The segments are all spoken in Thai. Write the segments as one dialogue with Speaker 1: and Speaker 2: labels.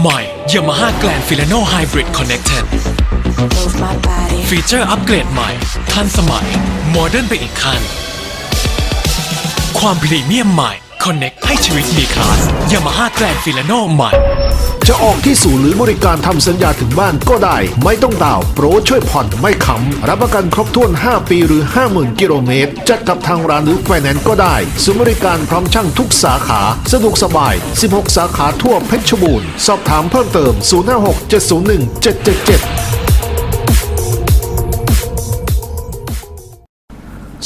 Speaker 1: ใหม่ Yamaha Grand Filano Hybrid Connected ฟีเจอร์อัปเกรดใหม่ ทันสมัย โมเดิร์นไปอีกขั้น ความพรีเมียมใหม่ Connect ให้ชีวิตมีคลาส Yamaha Grand Filano ใหม่
Speaker 2: จะออกที่ศูนย์หรือบริการทำสัญญาถึงบ้านก็ได้ ไม่ต้องดาวโปรช่วยผ่อนไม่ขำรับประกันครบถ้วน 5 ปีหรือ 50,000 กิโลเมตร จัดกับทางร้านหรือไฟแนนซ์ก็ได้ศูนย์บริการพร้อมช่างทุกสาขาสะดวกสบาย 16 สาขาทั่วเพชรบูรณ์ สอบถามเพิ่มเติม 056 701 777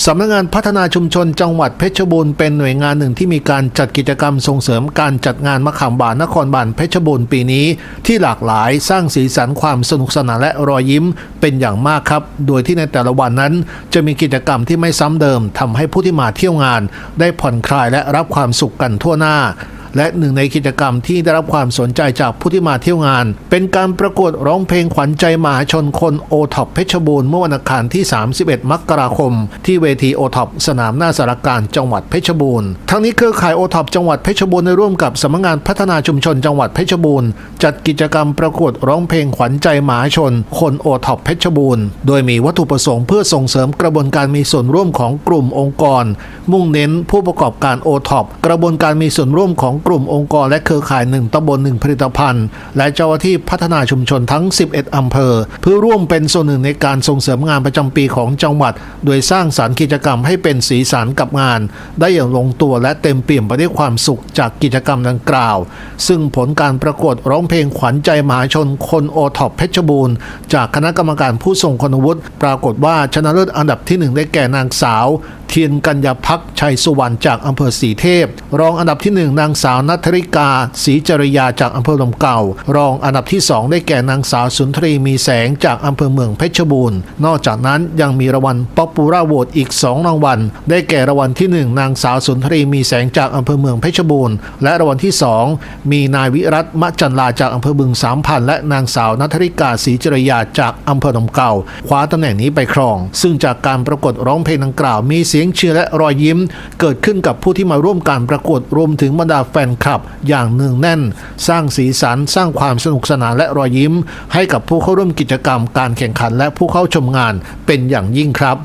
Speaker 2: สำนักงานพัฒนาชุมชนจังหวัดเพชรบูรณ์เป็นหน่วยงานหนึ่งที่มีการจัดกิจกรรมส่งเสริมการจัดงานมะขามบานนครบาลเพชรบูรณ์ปีนี้ ที่หลากหลายสร้างสีสันความสนุกสนานและรอยยิ้มเป็นอย่างมากครับ โดยที่ในแต่ละวันนั้น จะมีกิจกรรมที่ไม่ซ้ำเดิมทำให้ผู้ที่มาเที่ยวงาน ได้ผ่อนคลายและรับความสุขกันทั่วหน้า และหนึ่งในกิจกรรมที่ได้รับความสนใจจากผู้ที่มาเที่ยวงาน เป็นการประกวดร้องเพลงขวัญใจมหาชนคนโอท็อปเพชรบูรณ์เมื่อวันอังคารที่ 31 มกราคม ที่เวทีโอท็อปสนามหน้าสารการจังหวัดเพชรบูรณ์ ทั้งนี้เครือข่ายโอท็อปจังหวัดเพชรบูรณ์ได้ร่วมกับสำนักงานพัฒนาชุมชนจังหวัดเพชรบูรณ์จัดกิจกรรมประกวดร้องเพลงขวัญใจมหาชน คนโอท็อปเพชรบูรณ์โดยมีวัตถุประสงค์เพื่อส่งเสริมกระบวนการมีส่วนร่วมของกลุ่มองค์กร มุ่งเน้นผู้ประกอบการโอท็อปกระบวนการมีส่วนร่วมของกลุ่มองค์กรและเครือข่ายหนึ่งตำบลหนึ่งผลิตภัณฑ์ และเจ้าหน้าที่พัฒนาชุมชนทั้ง 11 อำเภอ เพื่อร่วมเป็นส่วนหนึ่งในการส่งเสริมงานประจำปีของจังหวัด โดยสร้างสารรค์กิจกรรมให้เป็นสีสันกับงาน ได้อย่างลงตัวและเต็มเปี่ยมไปด้วยความสุขจากกิจกรรมดังกล่าว ซึ่งผลการประกวดร้องเพลงขวัญใจมหาชนคนโอท็อปเพชรบูรณ์จากคณะกรรมการผู้ทรงคุณวุฒิปรากฏว่าชนะเลิศอันดับที่หนึ่งได้แก่นางสาว เทียนกัญญาพักชัยสุวรรณจากอำเภอสีเทพ รองอันดับที่หนึ่งนางสาวนัทริกาศรีจริยาจากอำเภอลมเก่า รองอันดับที่สองได้แก่นางสาวสุนทรีมีแสงจากอำเภอเมืองเพชรบูรณ์ นอกจากนั้นยังมีรางวัลป๊อปปูล่าโหวตอีก 2 รางวัล ได้แก่รางวัลที่ 1 นางสาวสุนทรีมีแสงจากอำเภอเมืองเพชรบูรณ์ และรางวัลที่ 2 มีนายวิรัตมะจันลาจากอำเภอบึงสามพันและนางสาวนัทริกาศรีจริยาจากอำเภอลมเก่า คว้าตำแหน่งนี้ไปครอง ซึ่งจากการประกวดร้องเพลงดังกล่าวมีเสียงยงเชียร์และรอยยิ้ม เกิดขึ้นกับผู้ที่มาร่วมการประกวดรวมถึงบรรดาแฟนคลับ อย่างเนืองแน่น สร้างสีสันสร้างความสนุกสนานและรอยยิ้ม ให้กับผู้เข้าร่วมกิจกรรมการแข่งขันและผู้เข้าชมงานเป็นอย่างยิ่งครับ